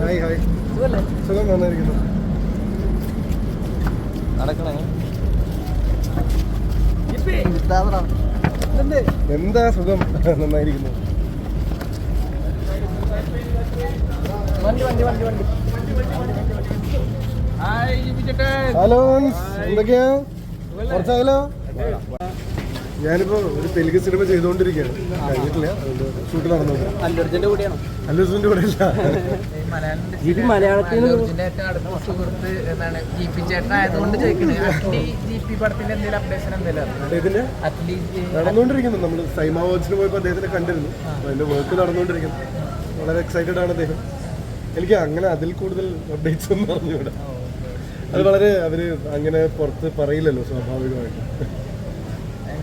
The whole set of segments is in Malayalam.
Hi hi. സുഖം വന്നിരിക്കുന്നു. നടക്കണേ. എന്താ സുഖം? നന്നായിരിക്കുന്നു. വണ്ടി വണ്ടി വണ്ടി വണ്ടി. ഹായ് ജിപ്പിച്ചേട്ടൻ ഹലോ എന്തൊക്കെയാ? കുറച്ചായാലോ ഞാനിപ്പോ ഒരു തെലുങ്ക് സിനിമ ചെയ്തുകൊണ്ടിരിക്കുകയാണ്. കഴിഞ്ഞിട്ടില്ല. അതുകൊണ്ട് ഷൂട്ട് നടന്നുകൊണ്ട് അല്ലൂർജന്റെ കൂടെയാണോ? കൂടെ അല്ല. ഇത് മലയാളത്തിൽ അദ്ദേഹത്തിന്റെ നടന്നുകൊണ്ടിരിക്കുന്നു നമ്മൾ സൈമ വാച്ചിന് പോയപ്പോൾ അദ്ദേഹത്തിനെ കണ്ടിരുന്നു. അതിന്റെ വർക്ക് നടന്നുകൊണ്ടിരിക്കുന്നു വളരെ എക്സൈറ്റഡ് ആണ് അദ്ദേഹം. എനിക്ക് അങ്ങനെ അതിൽ കൂടുതൽ അപ്ഡേറ്റ്സ് ഒന്നും അറിഞ്ഞൂടാ അത് വളരെ അവർ അങ്ങനെ പുറത്ത് പറയില്ലല്ലോ സ്വാഭാവികമായിട്ട്.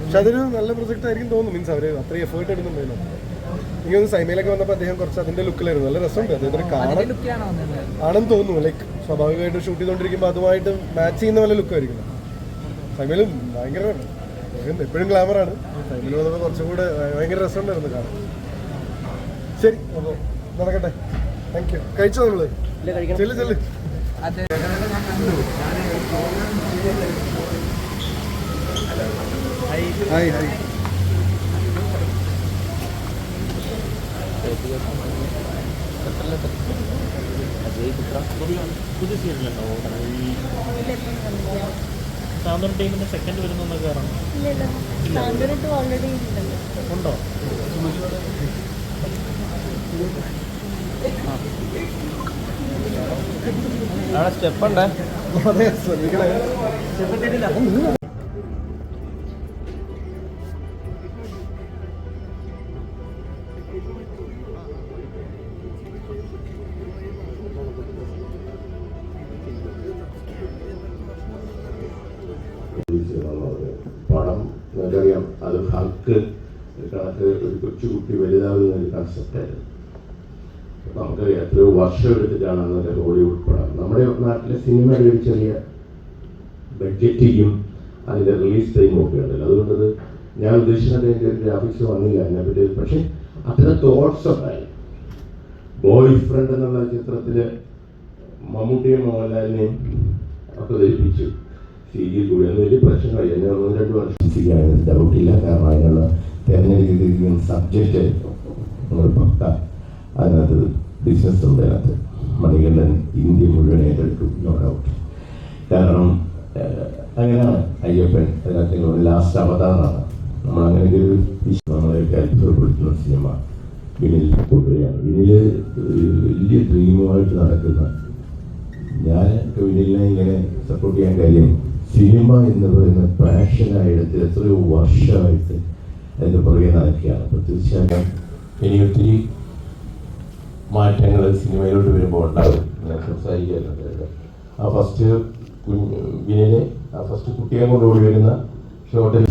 പക്ഷെ അതൊരു നല്ല പ്രൊജക്റ്റ് ആയിരിക്കും തോന്നുന്നു മീൻസ് അവർ അത്രയും എഫേർട്ട് എടുക്കുന്നു എനിക്ക് തോന്നുന്നു സൈമയിലൊക്കെ വന്നപ്പോൾ അദ്ദേഹം കുറച്ച് അതിന്റെ ലുക്കിലായിരുന്നു നല്ല രസമുണ്ട്. അദ്ദേഹത്തിന് കാണാൻ ആണെന്ന് തോന്നുന്നു. ലൈക്ക് സ്വാഭാവികമായിട്ട് ഷൂട്ട് ചെയ്തുകൊണ്ടിരിക്കുമ്പോൾ അതുമായിട്ട് മാച്ച് ചെയ്യുന്ന നല്ല ലുക്കായിരിക്കും സൈമയിലും ഭയങ്കര എപ്പോഴും ഗ്ലാമറാണ് സൈമയിൽ വന്നപ്പോൾ കുറച്ചും കൂടെ ഭയങ്കര രസമുണ്ടായിരുന്നു കാണാൻ. ശരി അപ്പോൾ നടക്കട്ടെ. താങ്ക് യു കഴിച്ചോ നമ്മൾ? ചെല്ലു ചെല്ലു. അത്. Hi hi. പുതിയ സീരിയലുണ്ടോ സാന്ത്വന ടീമിന്റെ സെക്കൻഡ് വരുന്നൊക്കെ ഉണ്ടോ സ്റ്റെപ്പ് ഉണ്ടേ എന്നുള്ളത് പണം നമുക്കറിയാം അത് ഹക്ക് ഒരു കൊച്ചുകുട്ടി വലുതാവുന്ന ഒരു കൺസെപ്റ്റായിരുന്നു നമുക്കറിയാം എത്രയോ വർഷം എടുത്തിട്ടാണ് അന്നത്തെ ഹോളിവുഡ് പടം. നമ്മുടെ നാട്ടിലെ സിനിമയുടെ ഒരു ചെറിയ ബഡ്ജറ്റിങ്ങും അതിന്റെ റിലീസ് ടൈമും ഒക്കെ ഉണ്ടല്ലോ. അതുകൊണ്ടത് ഞാൻ ഉദ്ദേശിക്കുന്നത് അതിന്റെ ഗ്രാഫിക്സ് വന്നില്ല അതിനെപ്പറ്റി പക്ഷേ അത്ര തോട്ട്സ് ഉണ്ടായി. ബോയ് ഫ്രണ്ട് എന്നുള്ള ചിത്രത്തിൽ മമ്മൂട്ടിയും മോഹൻലാലിനെയും ഒക്കെ ധരിപ്പിച്ചു. ഒന്നും വലിയ പ്രശ്നമായി. എന്നെ ഒന്ന് രണ്ട് വർഷം ഡൗട്ടില്ല കാരണം അതിനുള്ള തിരഞ്ഞെടുക്കുന്ന സബ്ജക്റ്റ് ഒരു പക്ക അതിനകത്ത് ബിസിനസ് ഉണ്ട് അതിനകത്ത്. മണികണ്ഠൻ ഇന്ത്യ മുഴുവൻ ഏറ്റെടുക്കും നോ ഡൗട്ട് കാരണം അങ്ങനെയാണ് അയ്യപ്പൻ. അതിനകത്ത് ലാസ്റ്റ് അവതാറാണ് നമ്മൾ അങ്ങനെ ഒരു നമ്മളെയൊക്കെ അത്ഭുതപ്പെടുത്തുന്ന സിനിമ വിനിൽ കൊണ്ടുവരികയാണ് വിനിൽ വലിയ ഡ്രീമുമായിട്ട് നടക്കുന്ന ഞാൻ വിനിലിനെ ഇങ്ങനെ സപ്പോർട്ട് ചെയ്യാൻ കാര്യം സിനിമ എന്ന് പറയുന്ന പാഷനായിട്ട് എത്രയോ വർഷമായിട്ട് അതിന്റെ പുറകെ നടക്കുകയാണ്. അപ്പോൾ തീർച്ചയായും ഇനി ഒത്തിരി മാറ്റങ്ങൾ സിനിമയിലോട്ട് വരുമ്പോൾ ഉണ്ടാകും ഞാൻ സംസാരിക്കാറുണ്ട് ആ ഫസ്റ്റ് കുഞ്ഞ് ആ ഫസ്റ്റ് കുട്ടിയെ കൊണ്ട് ഓടി വരുന്ന ഷോട്ടിൽ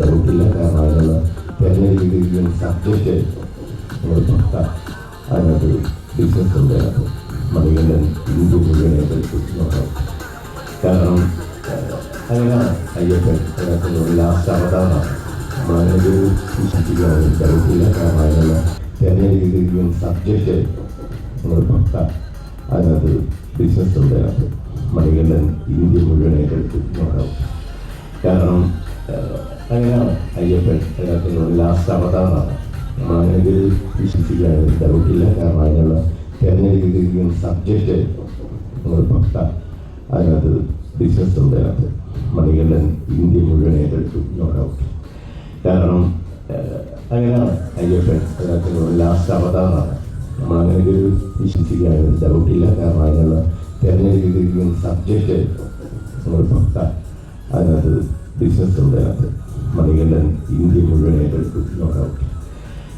ഡൗട്ടില്ല കാരണം അതിനുള്ള രീതിയിൽ സബ്ജക്റ്റ് അതിനകത്ത് ബിസിനസ് ഉണ്ട്. മണികണ്ഠൻ മുഴുവൻ ഏറ്റെടുക്കും കാരണം അങ്ങനെയാണ് അയ്യപ്പൻ അതിനകത്ത് ലാസ്റ്റ് അവതാറാണ് നമ്മളങ്ങനെ ഒരു വിശ്വസിക്കാൻ ഡൗട്ടില്ല കാരണം അതിനുള്ള രീതിയിലും സബ്ജക്റ്റ് നമ്മൾ ഭക്ത അതിനകത്ത് ബിസിനസ് ഉണ്ട് മണികണ്ഠൻ ഇന്ത്യ മുഴുവൻ കാരണം അങ്ങനെയാണ് അയ്യപ്പൻ അതിനകത്തുള്ള ലാസ്റ്റ് അവതാറാണ് നമ്മളങ്ങനെ ഒരു വിശ്വസിക്കാൻ ഡൗട്ടില്ല കാരണം അതിനുള്ള തിരഞ്ഞെടുക്കുന്ന സബ്ജക്റ്റ് നമ്മൾ ഭക്ത അതിനകത്ത് ബിസിനസ് മണികണ്ഠൻ ഇന്ത്യ മുഴുവൻ ഏറ്റെടുക്കും കാരണം ഏഹ്, അങ്ങനെയാണ് അയ്യപ്പൻ അതിനകത്ത് ലാസ്റ്റ് അവതാറാണ് നമ്മൾ നമ്മളങ്ങനെ ഒരു വിശ്വസിക്കാനും ഡൗട്ടില്ല കാരണം അതിനുള്ള തിരഞ്ഞെടുക്കുന്ന സബ്ജക്റ്റ് നമ്മൾ ഭക്ത അതിനകത്ത് ബിസിനസ് ഉണ്ട് അതിനകത്ത്. മണികണ്ഠൻ ഇന്ത്യ മുഴുവൻ ഏറ്റെടുക്കും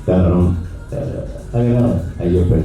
കാരണം ഏഹ്, അങ്ങനെയാണ് അയ്യപ്പൻ